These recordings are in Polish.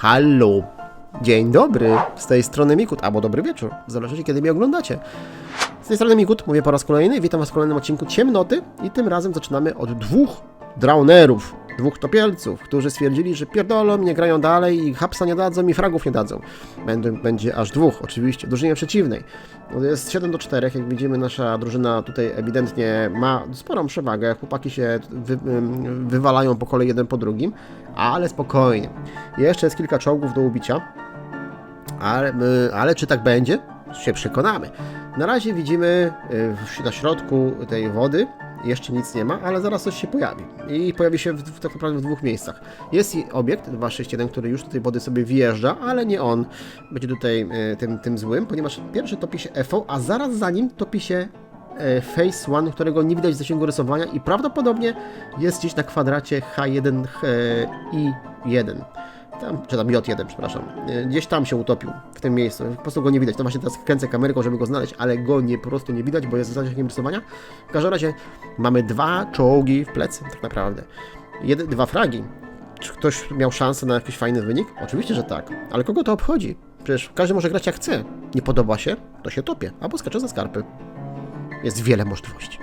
Hallo. Dzień dobry. Z tej strony Mikut, albo dobry wieczór. Zależy kiedy mnie oglądacie. Z tej strony Mikut, mówię po raz kolejny. Witam was w kolejnym odcinku Ciemnoty i tym razem zaczynamy od dwóch drownerów, dwóch topielców, którzy stwierdzili, że pierdolą, nie grają dalej i hapsa nie dadzą i fragów nie dadzą. Będzie, będzie aż dwóch, oczywiście, drużynie przeciwnej. No, Jest 7 do 4, jak widzimy nasza drużyna tutaj ewidentnie ma sporą przewagę, chłopaki się wy, wywalają po kolei jeden po drugim, ale spokojnie. Jeszcze jest kilka czołgów do ubicia, ale, y, ale czy tak będzie? Się przekonamy. Na razie widzimy y, na środku tej wody jeszcze nic nie ma, ale zaraz coś się pojawi. I pojawi się w, w, tak naprawdę w dwóch miejscach. Jest i obiekt 261, który już do tej wody sobie wjeżdża, ale nie on będzie tutaj y, tym, tym złym, ponieważ pierwszy topi się FO, a zaraz za nim topi się e, Face One, którego nie widać w zasięgu rysowania i prawdopodobnie jest gdzieś na kwadracie H1 e, I1. Tam, czy tam J1, przepraszam. E, Gdzieś tam się utopił, w tym miejscu. Po prostu go nie widać. To właśnie teraz kręcę kamerką, żeby go znaleźć, ale go nie, po prostu nie widać, bo jest w zasięgiem rysowania. W każdym razie mamy dwa czołgi w plecy, tak naprawdę. Jed, dwa fragi. Czy ktoś miał szansę na jakiś fajny wynik? Oczywiście, że tak. Ale kogo to obchodzi? Przecież każdy może grać jak chce. Nie podoba się, to się topie, albo skacze za skarpy. Jest wiele możliwości.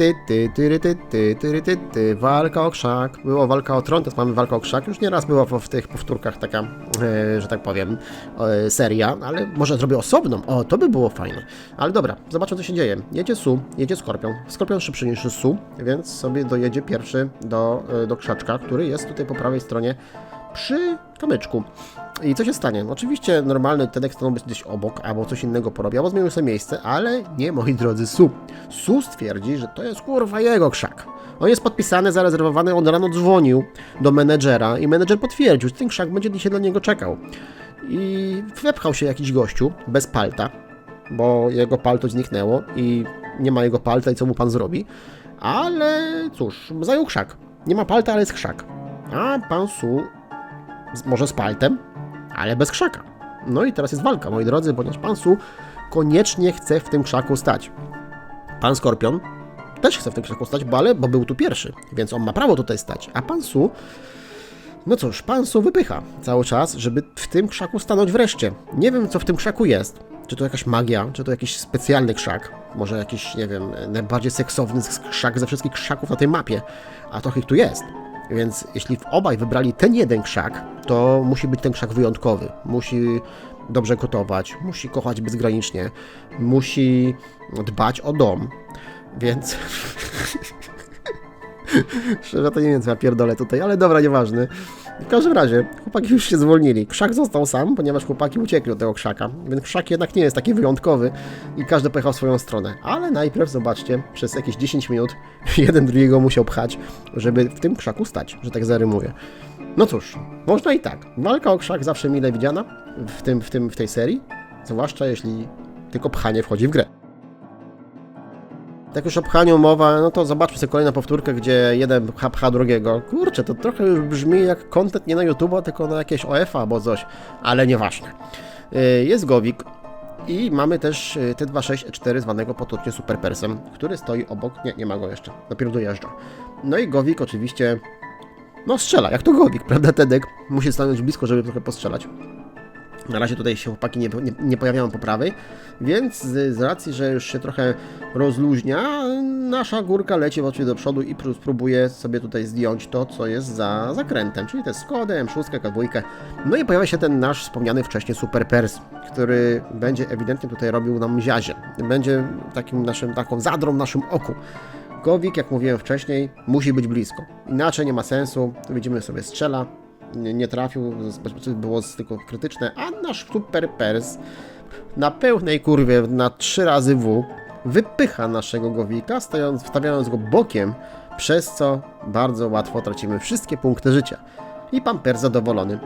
Ty, ty, ty, ty, ty, ty, ty, ty, walka o krzak. Było walka o tron, teraz mamy walkę o krzak. Już nieraz była w, tych powtórkach taka, e, że tak powiem, e, seria, ale może zrobię osobną. O, to by było fajne. Ale dobra, zobaczmy co się dzieje. Jedzie Su, jedzie Skorpion. Skorpion szybszy niż Su, więc sobie dojedzie pierwszy do, e, do krzaczka, który jest tutaj po prawej stronie przy kamyczku. I co się stanie? Oczywiście normalny Tedek stanął być gdzieś obok, albo coś innego porobi, albo zmienił sobie miejsce, ale nie, moi drodzy, Su. Su stwierdzi, że to jest kurwa jego krzak. On jest podpisany, zarezerwowany, on rano dzwonił do menedżera i menedżer potwierdził, że ten krzak będzie dzisiaj dla niego czekał. I wepchał się jakiś gościu, bez palta, bo jego palto zniknęło i nie ma jego palta i co mu pan zrobi. Ale cóż, zajął krzak. Nie ma palta, ale jest krzak. A pan Su może z paltem, ale bez krzaka. No i teraz jest walka, moi drodzy, ponieważ pan Su koniecznie chce w tym krzaku stać. Pan Skorpion też chce w tym krzaku stać, bo, ale, bo był tu pierwszy, więc on ma prawo tutaj stać. A pan Su, no cóż, pan Su wypycha cały czas, żeby w tym krzaku stanąć wreszcie. Nie wiem, co w tym krzaku jest. Czy to jakaś magia, czy to jakiś specjalny krzak, może jakiś, nie wiem, najbardziej seksowny krzak ze wszystkich krzaków na tej mapie, a trochę ich tu jest. Więc jeśli obaj wybrali ten jeden krzak, to musi być ten krzak wyjątkowy. Musi dobrze gotować, musi kochać bezgranicznie, musi dbać o dom. Więc. Szczerze to nie wiem, co ja pierdolę tutaj, ale dobra, nieważne. W każdym razie, chłopaki już się zwolnili. Krzak został sam, ponieważ chłopaki uciekli od tego krzaka. Więc krzak jednak nie jest taki wyjątkowy i każdy pojechał swoją stronę. Ale najpierw, zobaczcie, przez jakieś 10 minut jeden drugiego musiał pchać, żeby w tym krzaku stać, że tak zarymuję. No cóż, można i tak. Walka o krzak zawsze mile widziana w, tym, w, tym, w tej serii, zwłaszcza jeśli tylko pchanie wchodzi w grę. Tak już o pchaniu mowa, no to zobaczmy sobie kolejną powtórkę, gdzie jeden pcha, pcha drugiego. Kurczę, to trochę już brzmi jak content nie na YouTube, tylko na jakieś OF albo coś, ale nieważne. Yy, Jest Gowik i mamy też yy, T264 zwanego potocznie Superpersem, który stoi obok, nie, nie ma go jeszcze, dopiero dojeżdża. No i Gowik oczywiście, no strzela, jak to Gowik, prawda Tedek? Musi stanąć blisko, żeby trochę postrzelać. Na razie tutaj się chłopaki nie, nie, nie pojawiają po prawej, więc z, z racji, że już się trochę rozluźnia, nasza górka leci oczywiście do przodu i pró- spróbuje sobie tutaj zdjąć to, co jest za zakrętem, czyli te Skodę, M6, K2. No i pojawia się ten nasz wspomniany wcześniej Super Pers, który będzie ewidentnie tutaj robił nam ziazie. Będzie takim naszym, taką zadrą w naszym oku. Gowik, jak mówiłem wcześniej, musi być blisko. Inaczej nie ma sensu. Tu widzimy sobie strzela, nie, trafił, z- było z- tylko krytyczne, a nasz super pers na pełnej kurwie na trzy razy W wypycha naszego Gowika, stając, wstawiając go bokiem, przez co bardzo łatwo tracimy wszystkie punkty życia. I pan Pers zadowolony.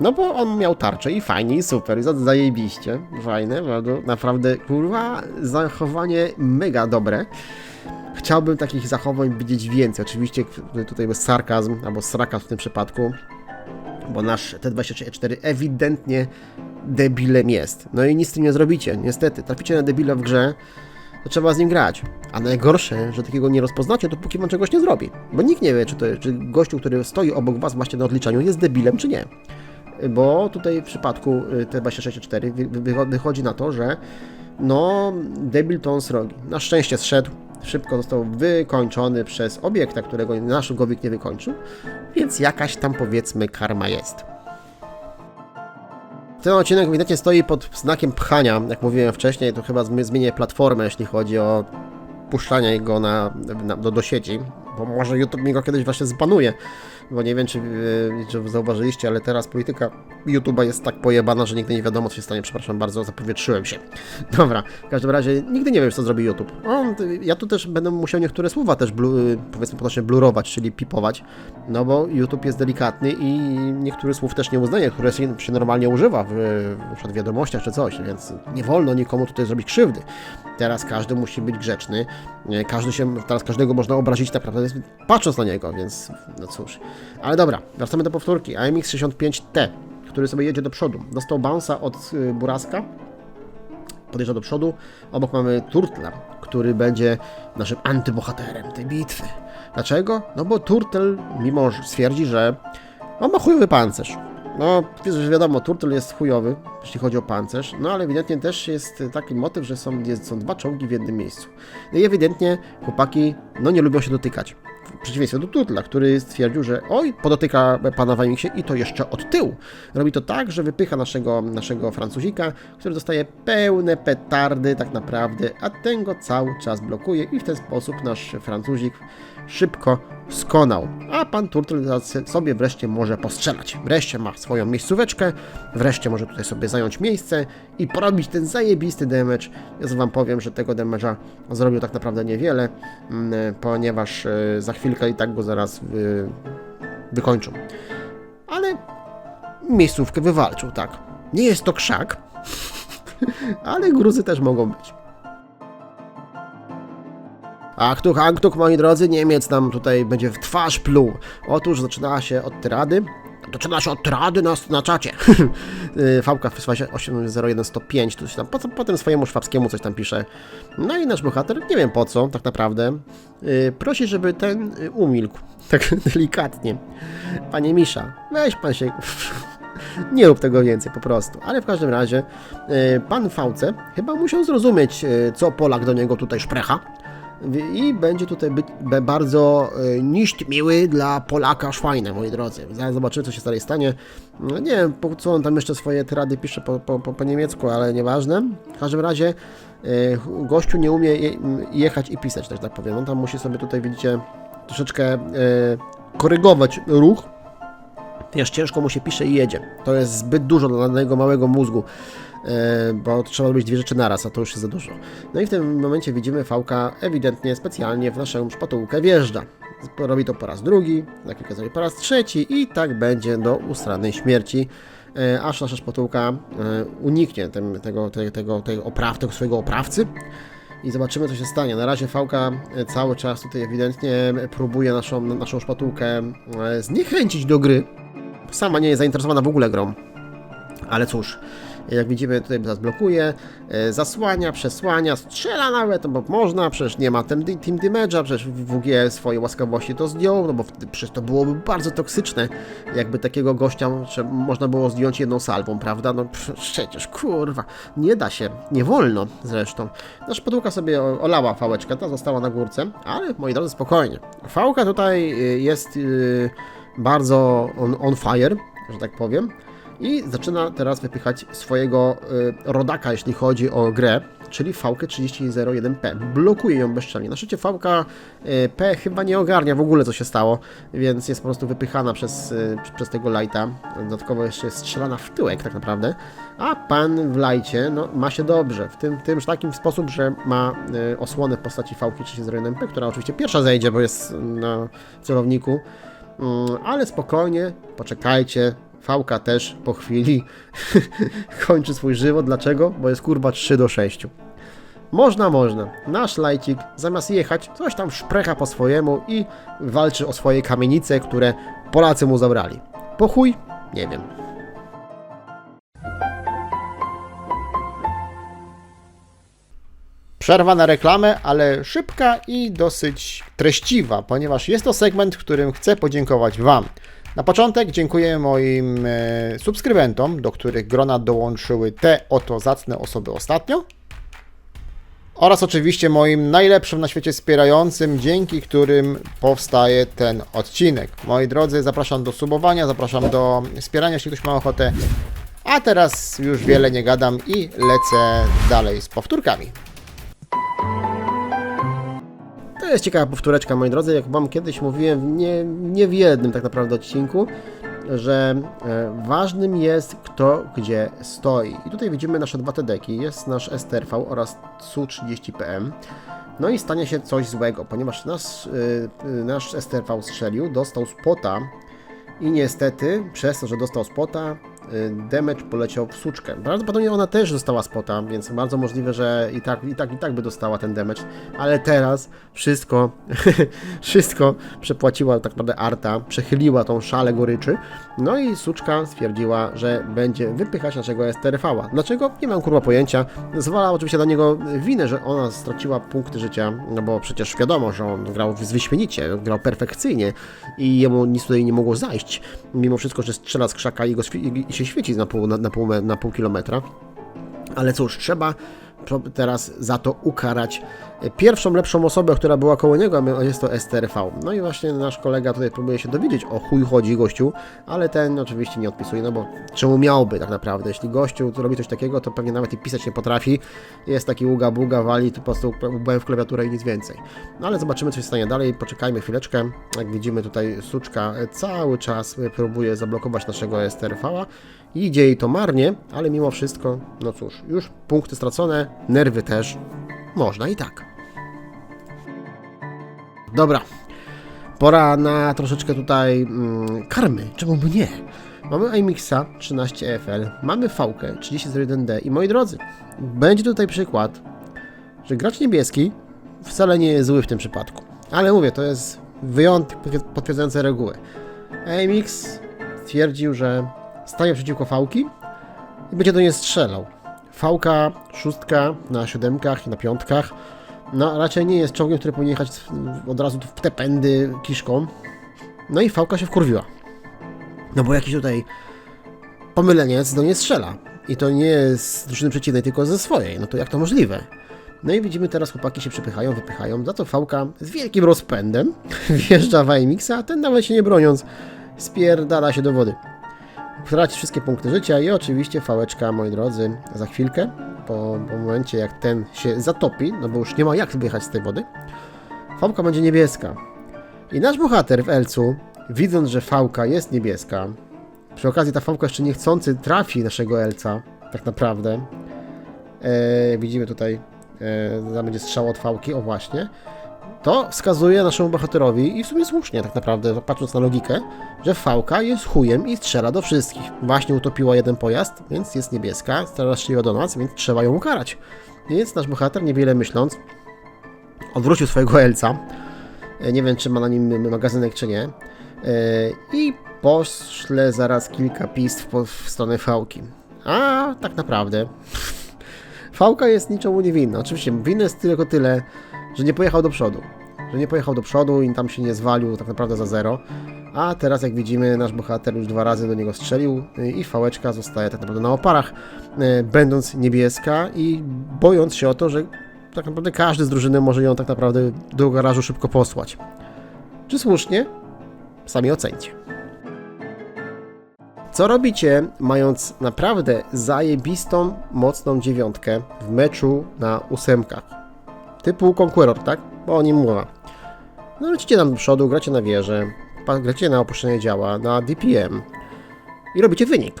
No bo on miał tarczę i fajnie, i super, i za- zajebiście, fajne, bardzo, naprawdę, kurwa, zachowanie mega dobre. Chciałbym takich zachowań widzieć więcej. Oczywiście tutaj jest sarkazm, albo srakas w tym przypadku, bo nasz T24 ewidentnie debilem jest. No i nic z tym nie zrobicie, niestety. Traficie na debila w grze to trzeba z nim grać. A najgorsze, że takiego nie rozpoznacie, dopóki wam czegoś nie zrobi. Bo nikt nie wie, czy, to, czy gościu, który stoi obok was właśnie na odliczaniu, jest debilem, czy nie. Bo tutaj w przypadku y, T264 wy- wy- wychodzi na to, że no, debil to on srogi. Na szczęście zszedł, szybko został wykończony przez obiekta, którego nasz Gowik nie wykończył, więc jakaś tam powiedzmy karma jest. Ten odcinek ewidentnie stoi pod znakiem pchania, jak mówiłem wcześniej, to chyba zmi- zmienię platformę, jeśli chodzi o puszczanie go na, na, do, do sieci, bo może YouTube mi go kiedyś właśnie zbanuje, bo nie wiem, czy, yy, czy zauważyliście, ale teraz polityka YouTube'a jest tak pojebana, że nigdy nie wiadomo, co się stanie, przepraszam bardzo, zapowietrzyłem się. Dobra, w każdym razie nigdy nie wiem, co zrobi YouTube. On, ja tu też będę musiał niektóre słowa też, blu, yy, powiedzmy potocznie, blurować, czyli pipować, no bo YouTube jest delikatny i niektórych słów też nie uznaje, które się, normalnie używa w, w wiadomościach czy coś, więc nie wolno nikomu tutaj zrobić krzywdy. Teraz każdy musi być grzeczny, nie, każdy się, teraz każdego można obrazić tak naprawdę patrząc na niego, więc no cóż. Ale dobra, wracamy do powtórki. AMX 65T, który sobie jedzie do przodu. Dostał bounce'a od y, Buraska, podjeżdża do przodu. Obok mamy Turtla, który będzie naszym antybohaterem tej bitwy. Dlaczego? No bo Turtle, mimo że stwierdzi, że on ma chujowy pancerz. No, wiadomo, Turtle jest chujowy, jeśli chodzi o pancerz, no ale ewidentnie też jest taki motyw, że są, jest, są dwa czołgi w jednym miejscu. No i ewidentnie chłopaki, no nie lubią się dotykać. Przeciwieństwie do Turtla, który stwierdził, że oj, podotyka pana Amixie i to jeszcze od tyłu. Robi to tak, że wypycha naszego, naszego Francuzika, który dostaje pełne petardy tak naprawdę, a ten go cały czas blokuje i w ten sposób nasz Francuzik szybko skonał. A pan Turtle sobie wreszcie może postrzelać. Wreszcie ma swoją miejscóweczkę, wreszcie może tutaj sobie zająć miejsce i porobić ten zajebisty damage. Ja wam powiem, że tego damage'a zrobił tak naprawdę niewiele, mm, ponieważ e, za chwilkę i tak go zaraz wy, wykończą. Ale miejscówkę wywalczył, tak. Nie jest to krzak, ale gruzy też mogą być. Achtuk, Achtuk, moi drodzy, Niemiec nam tutaj będzie w twarz pluł. Otóż zaczynała się od tyrady. Zaczyna się od tyrady na, na czacie. Y, Fałka w 80105, to się tam, potem, potem swojemu szwabskiemu coś tam pisze. No i nasz bohater, nie wiem po co, tak naprawdę, y, prosi, żeby ten y, umilkł. Tak delikatnie. Panie Misza, weź pan się... Nie rób tego więcej po prostu. Ale w każdym razie y, pan Fałce chyba musiał zrozumieć, y, co Polak do niego tutaj szprecha. I będzie tutaj być bardzo y, niść miły dla Polaka Szwajne, moi drodzy. Zaraz zobaczymy, co się dalej stanie. No, nie wiem, po co on tam jeszcze swoje tyrady pisze po, po, po, po niemiecku, ale nieważne. W każdym razie y, gościu nie umie je, jechać i pisać, tak, tak powiem. On tam musi sobie tutaj, widzicie, troszeczkę y, korygować ruch, Wiesz, ciężko mu się pisze i jedzie. To jest zbyt dużo dla danego małego mózgu, e, bo trzeba robić dwie rzeczy naraz, a to już jest za dużo. No i w tym momencie widzimy Fałka ewidentnie specjalnie w naszą szpatułkę wjeżdża. Robi to po raz drugi, za chwilkę zrobi po raz trzeci i tak będzie do ustanej śmierci. e, Aż nasza szpatułka e, uniknie tem, tego, tego, tego, opraw, tego swojego oprawcy i zobaczymy, co się stanie. Na razie Fałka e, cały czas tutaj ewidentnie próbuje naszą, naszą szpatułkę e, zniechęcić do gry. Sama nie jest zainteresowana w ogóle grą. Ale cóż, jak widzimy tutaj nas blokuje, e, zasłania, przesłania, strzela nawet, no bo można, przecież nie ma team, team damage'a, przecież WG swojej łaskawości to zdjął, no bo przecież to byłoby bardzo toksyczne, jakby takiego gościa można było zdjąć jedną salwą, prawda? No przecież, kurwa, nie da się, nie wolno zresztą. Nasz podłuka sobie olała fałeczkę, ta została na górce, ale moi drodzy, spokojnie. Fałka tutaj y, jest y, bardzo on, on fire, że tak powiem. I zaczyna teraz wypychać swojego y, rodaka, jeśli chodzi o grę, czyli VK 3001P. Blokuje ją bezczelnie. Na szczycie VK y, P chyba nie ogarnia w ogóle, co się stało, więc jest po prostu wypychana przez, y, przez tego lighta. Dodatkowo jeszcze jest strzelana w tyłek, tak naprawdę. A pan w lajcie no, ma się dobrze. W tym, tym takim sposób, że ma osłonę w postaci VK 3001P, która oczywiście pierwsza zejdzie, bo jest na celowniku. Mm, ale spokojnie, poczekajcie. Fałka też po chwili kończy swój żywot. Dlaczego? Bo jest kurwa 3 do 6. Można, można. Nasz lajcik zamiast jechać, coś tam szprecha po swojemu i walczy o swoje kamienice, które Polacy mu zabrali. Po chuj? Nie wiem. Przerwa na reklamę, ale szybka i dosyć treściwa, ponieważ jest to segment, w którym chcę podziękować Wam. Na początek dziękuję moim e, subskrybentom, do których grona dołączyły te oto zacne osoby ostatnio. Oraz oczywiście moim najlepszym na świecie wspierającym, dzięki którym powstaje ten odcinek. Moi drodzy, zapraszam do subowania, zapraszam do wspierania, jeśli ktoś ma ochotę. A teraz już wiele nie gadam i lecę dalej z powtórkami. To jest ciekawa powtóreczka, moi drodzy. Jak Wam kiedyś mówiłem, nie, nie w jednym tak naprawdę odcinku, że e, ważnym jest kto gdzie stoi. I tutaj widzimy nasze dwa TDki. Jest nasz STRV oraz SU-30PM. No i stanie się coś złego, ponieważ nasz, y, y, nasz STRV strzelił, dostał spota i niestety przez to, że dostał spota, damage poleciał w suczkę. Prawdopodobnie ona też dostała spota, więc bardzo możliwe, że i tak, i tak, i tak by dostała ten damage, ale teraz wszystko, wszystko przepłaciła tak naprawdę Arta, przechyliła tą szalę goryczy, no i suczka stwierdziła, że będzie wypychać naszego STRV-a. Dlaczego? Nie mam kurwa pojęcia. Zwala oczywiście na niego winę, że ona straciła punkty życia, no bo przecież wiadomo, że on grał wyśmienicie, grał perfekcyjnie i jemu nic tutaj nie mogło zajść, mimo wszystko, że strzela z krzaka i, go się świeci na pół, na, na, pół, na pół kilometra. Ale cóż, trzeba teraz za to ukarać pierwszą lepszą osobę, która była koło niego, a jest to STRV. No i właśnie nasz kolega tutaj próbuje się dowiedzieć, o chuj chodzi gościu, ale ten oczywiście nie odpisuje, no bo czemu miałby tak naprawdę? Jeśli gościu robi coś takiego, to pewnie nawet i pisać nie potrafi, jest taki uga buga, wali tu po prostu łbem w klawiaturę i nic więcej. No ale zobaczymy, co się stanie dalej, poczekajmy chwileczkę. Jak widzimy tutaj suczka cały czas próbuje zablokować naszego STRV-a. Idzie jej to marnie, ale mimo wszystko, no cóż, już punkty stracone, nerwy też, można i tak. Dobra, pora na troszeczkę tutaj mm, karmy, czemu by nie? Mamy iMixa 13FL, mamy Fałkę 3001D i moi drodzy, będzie tutaj przykład, że gracz niebieski wcale nie jest zły w tym przypadku. Ale mówię, to jest wyjątek potwier- potwierdzający regułę. iMix twierdził, że staje przeciwko Fałki i będzie do niej strzelał. Fałka, szóstka na siódemkach i na piątkach. No, raczej nie jest czołgiem, który powinien jechać od razu w te pędy kiszką. No i Fałka się wkurwiła. No bo jakiś tutaj pomyleniec do niej strzela. I to nie z drużyny przeciwnej, tylko ze swojej. No to jak to możliwe? No i widzimy teraz chłopaki się przepychają, wypychają. Za to Fałka z wielkim rozpędem wjeżdża w IMX, a ten nawet się nie broniąc spierdala się do wody. Traci wszystkie punkty życia i oczywiście fałeczka, moi drodzy, za chwilkę, po, po momencie jak ten się zatopi, no bo już nie ma jak wyjechać z tej wody, fałka będzie niebieska. I nasz bohater w Elcu, widząc, że fałka jest niebieska, przy okazji ta fałka jeszcze niechcący trafi naszego Elca, tak naprawdę, e, widzimy tutaj, e, tam będzie strzał od fałki, o właśnie, to wskazuje naszemu bohaterowi i w sumie słusznie tak naprawdę, patrząc na logikę, że fałka jest chujem i strzela do wszystkich. Właśnie utopiła jeden pojazd, więc jest niebieska, strzeliła do nas, więc trzeba ją ukarać. Więc nasz bohater, niewiele myśląc, odwrócił swojego Elca. E, Nie wiem, czy ma na nim magazynek, czy nie. E, I poszle zaraz kilka pistw po- w stronę fałki. A tak naprawdę Fałka jest niczemu niewinna. Oczywiście winny jest tylko tyle, że nie pojechał do przodu. Że nie pojechał do przodu i tam się nie zwalił tak naprawdę za zero. A teraz jak widzimy nasz bohater już dwa razy do niego strzelił y, i fałeczka zostaje tak naprawdę na oparach, y, będąc niebieska i bojąc się o to, że tak naprawdę każdy z drużyny może ją tak naprawdę do garażu szybko posłać. Czy słusznie? Sami ocencie. Co robicie, mając naprawdę zajebistą, mocną dziewiątkę w meczu na ósemkach? Typu Conqueror, tak? Bo o nim mowa. No lecicie tam do przodu, gracie na wieżę, gracie na opuszczenie działa, na DPM i robicie wynik.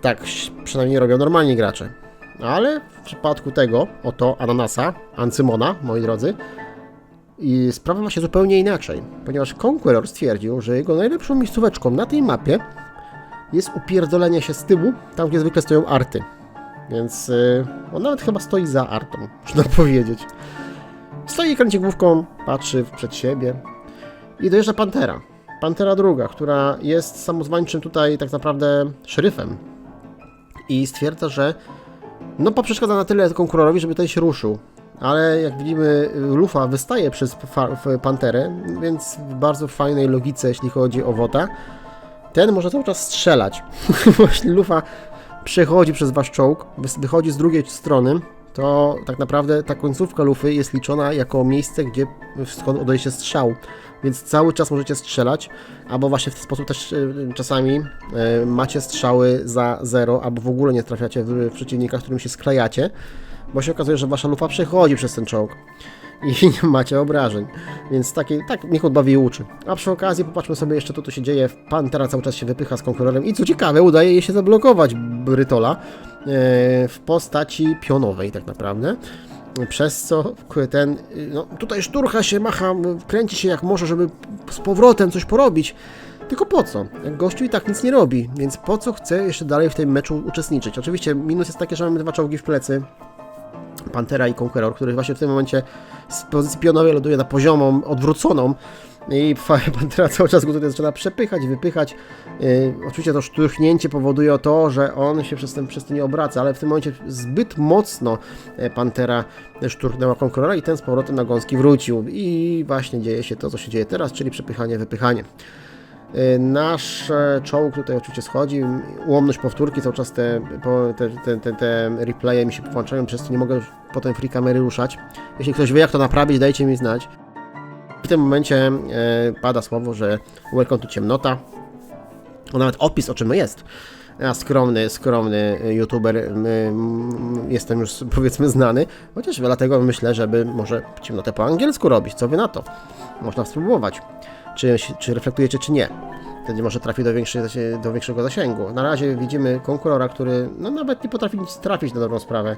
Tak przynajmniej robią normalni gracze. Ale w przypadku tego, oto Ananasa, Ancymona, moi drodzy, i sprawa ma się zupełnie inaczej, ponieważ Conqueror stwierdził, że jego najlepszą miejscóweczką na tej mapie jest upierdolenie się z tyłu, tam gdzie zwykle stoją arty. Więc yy, on nawet chyba stoi za artą, można powiedzieć. Stoi, kręci główką, patrzy przed siebie i dojeżdża Pantera. Pantera druga, która jest samozwańczym tutaj tak naprawdę szeryfem. I stwierdza, że no poprzeszkadza na tyle konkurerowi, żeby ten się ruszył. ale jak widzimy, lufa wystaje przez panterę, więc w bardzo fajnej logice, jeśli chodzi o wota, ten może cały czas strzelać. Właśnie lufa przechodzi przez wasz czołg, wychodzi z drugiej strony, to tak naprawdę ta końcówka lufy jest liczona jako miejsce, gdzie skąd odejdzie się strzał. Więc cały czas możecie strzelać, albo właśnie w ten sposób też y, czasami y, macie strzały za zero, albo w ogóle nie trafiacie w, w przeciwnika, z którym się skrajacie, bo się okazuje, że wasza lufa przechodzi przez ten czołg i nie macie obrażeń. Więc takie, tak niech odbawi i uczy. A przy okazji popatrzmy sobie jeszcze, co tu się dzieje. Pantera cały czas się wypycha z konkurorem i co ciekawe, udaje jej się zablokować Brytola e, w postaci pionowej tak naprawdę. Przez co ten, no tutaj szturcha się macha, kręci się jak może, żeby z powrotem coś porobić. Tylko po co? Gościu i tak nic nie robi, więc po co chce jeszcze dalej w tym meczu uczestniczyć? Oczywiście minus jest taki, że mamy dwa czołgi w plecy, Pantera i Conqueror, który właśnie w tym momencie z pozycji pionowej ląduje na poziomą, odwróconą i Pantera cały czas go tutaj zaczyna przepychać, wypychać. Yy, oczywiście to szturchnięcie powoduje to, że on się przez ten, przez to nie obraca, ale w tym momencie zbyt mocno e, Pantera szturchnęła Conquerora i ten z powrotem na gąski wrócił. I właśnie dzieje się to, co się dzieje teraz, czyli przepychanie, wypychanie. Y, Nasz czołg tutaj oczywiście schodzi, ułomność powtórki, cały czas te, te, te, te, replaye mi się włączają, przez co nie mogę potem free kamery ruszać. Jeśli ktoś wie jak to naprawić, dajcie mi znać. W tym momencie e, pada słowo, że welcome to ciemnota. O, nawet opis o czym jest. Ja skromny, skromny youtuber, m, jestem już powiedzmy znany, chociaż dlatego myślę, żeby może ciemnotę po angielsku robić, co wy na to? Można spróbować czy, czy reflektujecie, czy nie. Wtedy może trafi do, do większego zasięgu. Na razie widzimy konkurora, który no, nawet nie potrafi nic trafić na dobrą sprawę.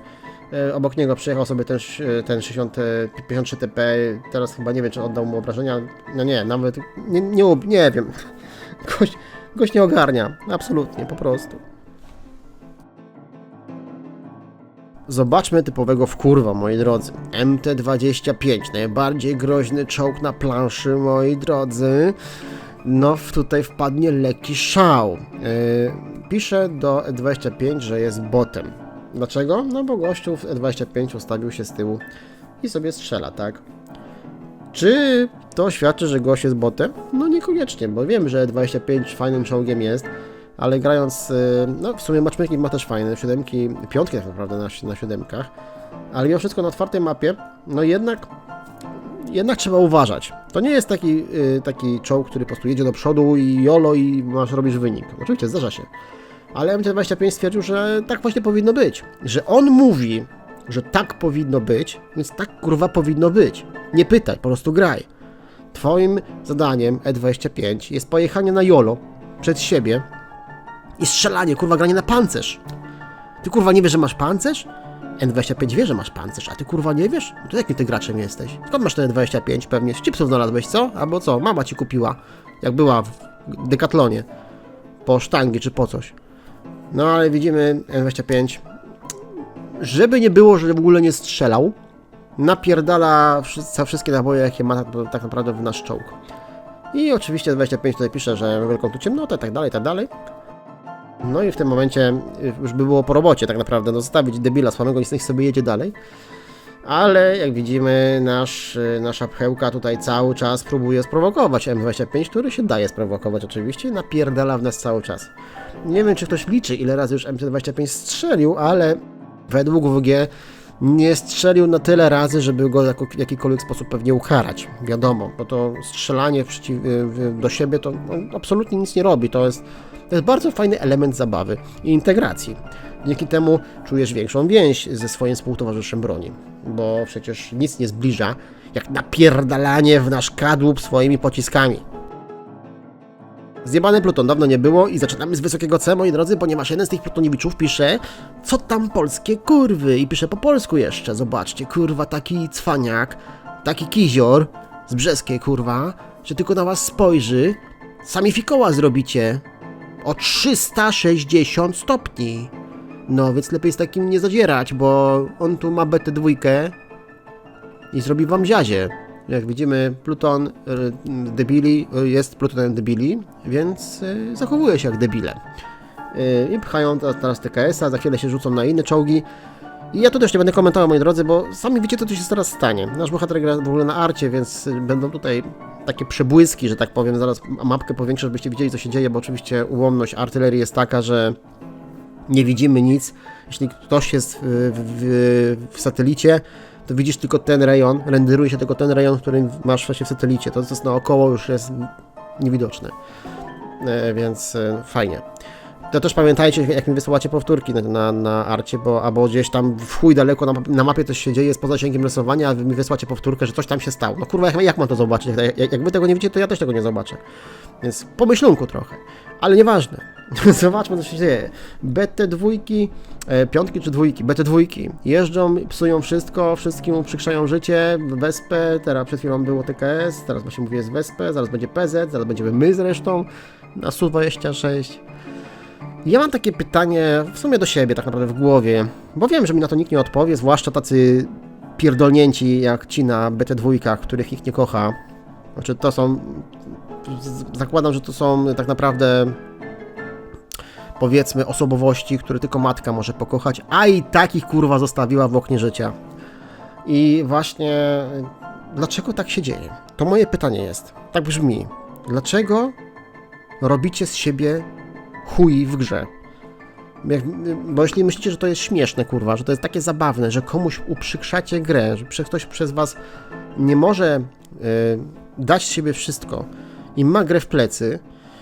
E, obok niego przyjechał sobie ten, sz- ten 60, e, 53 TP, teraz chyba nie wiem, czy oddał mu obrażenia. No nie, nawet nie, nie, nie wiem. Gość, gość nie ogarnia, absolutnie, po prostu. Zobaczmy typowego wkurwa, moi drodzy. MT-25, najbardziej groźny czołg na planszy, moi drodzy. No, tutaj wpadnie lekki szał. Yy, pisze do E25, że jest botem. Dlaczego? No bo gościu w E25 ustawił się z tyłu i sobie strzela, tak? Czy to świadczy, że gość jest botem? No niekoniecznie, bo wiem, że E25 fajnym czołgiem jest, ale grając, y, no w sumie matchmaking ma też fajne, siódemki, piątki tak naprawdę na, na siódemkach, ale mimo wszystko na otwartej mapie, no jednak, jednak trzeba uważać. To nie jest taki, y, taki czołg, który po prostu jedzie do przodu i jolo i masz robisz wynik. Oczywiście zdarza się. Ale MT25 stwierdził, że tak właśnie powinno być. Że on mówi, że tak powinno być, więc tak kurwa powinno być. Nie pytaj, po prostu graj. Twoim zadaniem E25 jest pojechanie na jolo przed siebie i strzelanie, kurwa, granie na pancerz. Ty kurwa nie wiesz, że masz pancerz? N25 wie, że masz pancerz, a ty kurwa nie wiesz? No to jakim ty graczem jesteś? Skąd masz ten N25? Pewnie z chipsów znalazłeś, co? Albo co? Mama ci kupiła, jak była w Decathlonie. Po sztangi czy po coś. No ale widzimy N25, żeby nie było, że w ogóle nie strzelał, napierdala wszy- wszystkie naboje, jakie ma tak- tak naprawdę w nasz czołg. I oczywiście 25 tutaj pisze, że welcome to ciemnotę, tak dalej, tak dalej. No i w tym momencie y, już by było po robocie tak naprawdę, no zostawić debila słanego, niech sobie jedzie dalej. Ale jak widzimy, nasz, y, nasza pchełka tutaj cały czas próbuje sprowokować M25, który się daje sprowokować oczywiście i napierdala w nas cały czas. Nie wiem, czy ktoś liczy, ile razy już M25 strzelił, ale według WG nie strzelił na tyle razy, żeby go w jakikolwiek sposób pewnie ukarać. Wiadomo, bo to strzelanie w, do siebie to no, absolutnie nic nie robi. To jest, to jest bardzo fajny element zabawy i integracji. Dzięki temu czujesz większą więź ze swoim współtowarzyszem broni, bo przecież nic nie zbliża jak napierdalanie w nasz kadłub swoimi pociskami. Zjebany Pluton dawno nie było i zaczynamy z wysokiego C, moi drodzy, ponieważ jeden z tych plutoniewiczów pisze co tam polskie kurwy i pisze po polsku jeszcze, zobaczcie, kurwa, taki cwaniak, taki kizior z brzeskiej, kurwa, że tylko na was spojrzy, sami fikoła zrobicie o 360 stopni. No, więc lepiej z takim nie zadzierać, bo on tu ma BT2 i zrobi wam ziazie. Jak widzimy, Pluton y, debili y, jest Plutonem debili, więc y, zachowuje się jak debile. I pchają teraz TKS-a, za chwilę się rzucą na inne czołgi. I ja tu też nie będę komentował, moi drodzy, bo sami wiecie, co tu się teraz stanie. Nasz bohater gra w ogóle na arcie, więc będą tutaj takie przebłyski, że tak powiem. Zaraz mapkę powiększę, żebyście widzieli, co się dzieje, bo oczywiście ułomność artylerii jest taka, że nie widzimy nic. Jeśli ktoś jest w, w, w satelicie, to widzisz tylko ten rejon, renderuje się tylko ten rejon, który masz właśnie w satelicie. To, co jest naokoło, już jest niewidoczne. E, więc e, fajnie. To też pamiętajcie, jak mi wysyłacie powtórki na, na, na arcie, bo albo gdzieś tam w chuj daleko na, na mapie coś się dzieje, jest poza zasięgiem rysowania, a wy mi wysłacie powtórkę, że coś tam się stało. No kurwa, jak, jak mam to zobaczyć? Jak, jak, jak wy tego nie widzicie, to ja też tego nie zobaczę. Więc pomyślunku trochę. Ale nieważne. Zobaczmy, co się dzieje. BT dwójki, e, piątki czy dwójki? BT dwójki. Jeżdżą, psują wszystko, wszystkim uprzykrzają życie. Wespę, teraz przed chwilą było TKS, teraz właśnie mówię jest Wespę, zaraz będzie PZ, zaraz będziemy my zresztą na SU-26. Ja mam takie pytanie w sumie do siebie tak naprawdę w głowie, bo wiem, że mi na to nikt nie odpowie, zwłaszcza tacy pierdolnięci jak ci na BT2, których nikt nie kocha. Znaczy to są... Zakładam, że to są tak naprawdę powiedzmy osobowości, które tylko matka może pokochać, a i takich kurwa zostawiła w oknie życia. I właśnie dlaczego tak się dzieje? To moje pytanie jest. Tak brzmi. Dlaczego robicie z siebie chuj w grze. Jak, bo jeśli myślicie, że to jest śmieszne, kurwa, że to jest takie zabawne, że komuś uprzykrzacie grę, że ktoś przez was nie może y, dać z siebie wszystko i ma grę w plecy,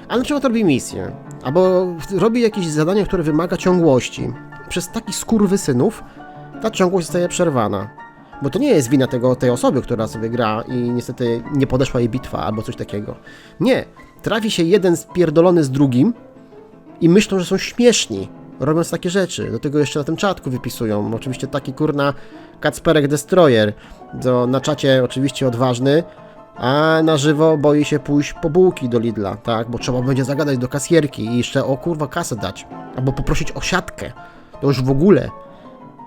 a na przykład robi misję, albo robi jakieś zadanie, które wymaga ciągłości. Przez takich skurwysynów ta ciągłość zostaje przerwana. Bo to nie jest wina tego, tej osoby, która sobie gra i niestety nie podeszła jej bitwa albo coś takiego. Nie. Trafi się jeden spierdolony z drugim, i myślą, że są śmieszni, robiąc takie rzeczy. Do tego jeszcze na tym czatku wypisują. Oczywiście taki kurna Kacperek Destroyer, to na czacie oczywiście odważny, a na żywo boi się pójść po bułki do Lidla, tak? Bo trzeba będzie zagadać do kasjerki i jeszcze o kurwa kasę dać. Albo poprosić o siatkę. To już w ogóle.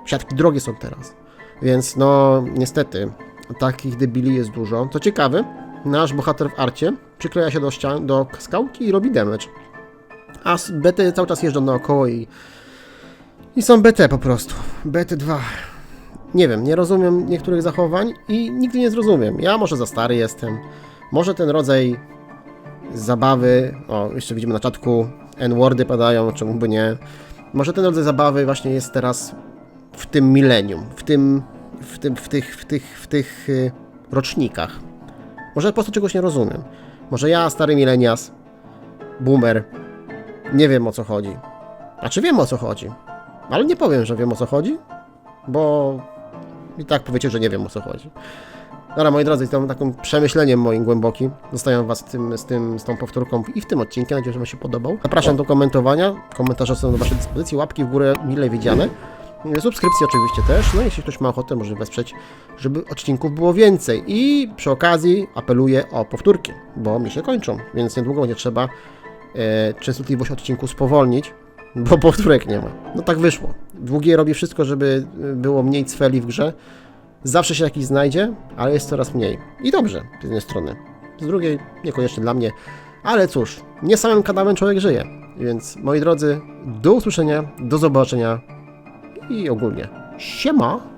Siatki drogie są teraz. Więc no, niestety, takich debili jest dużo. Co ciekawe, nasz bohater w arcie przykleja się do ścian, do skałki i robi damage. A BT cały czas jeżdżą naokoło i, i są BT po prostu. BT2. Nie wiem, nie rozumiem niektórych zachowań i nigdy nie zrozumiem. Ja może za stary jestem. Może ten rodzaj zabawy, o, jeszcze widzimy na czatku N-wordy padają, czemu by nie. Może ten rodzaj zabawy właśnie jest teraz w tym milenium, w tym, w tym, w tych, w tych, w tych y, rocznikach. Może po prostu czegoś nie rozumiem. Może ja, stary milenias, boomer, nie wiem o co chodzi. A czy wiem o co chodzi? Ale nie powiem, że wiem o co chodzi, bo i tak powiecie, że nie wiem o co chodzi. Dobra, moi drodzy, tym takim przemyśleniem moim głębokim zostawiam was z, tym, z, tym, z tą powtórką i w tym odcinku. Nadzieję, że wam się podobał. Zapraszam do komentowania. Komentarze są do waszej dyspozycji. Łapki w górę mile widziane. Subskrypcje oczywiście też. No jeśli ktoś ma ochotę, może wesprzeć, żeby odcinków było więcej. I przy okazji apeluję o powtórki, bo mi się kończą, więc niedługo będzie trzeba e, częstotliwość odcinku spowolnić, bo powtórek nie ma. No tak wyszło. Długie robi wszystko, żeby e, było mniej cweli w grze. Zawsze się jakiś znajdzie, ale jest coraz mniej. I dobrze, z jednej strony. Z drugiej, niekoniecznie dla mnie. Ale cóż, nie samym kanałem człowiek żyje. Więc moi drodzy, do usłyszenia, do zobaczenia i ogólnie siema!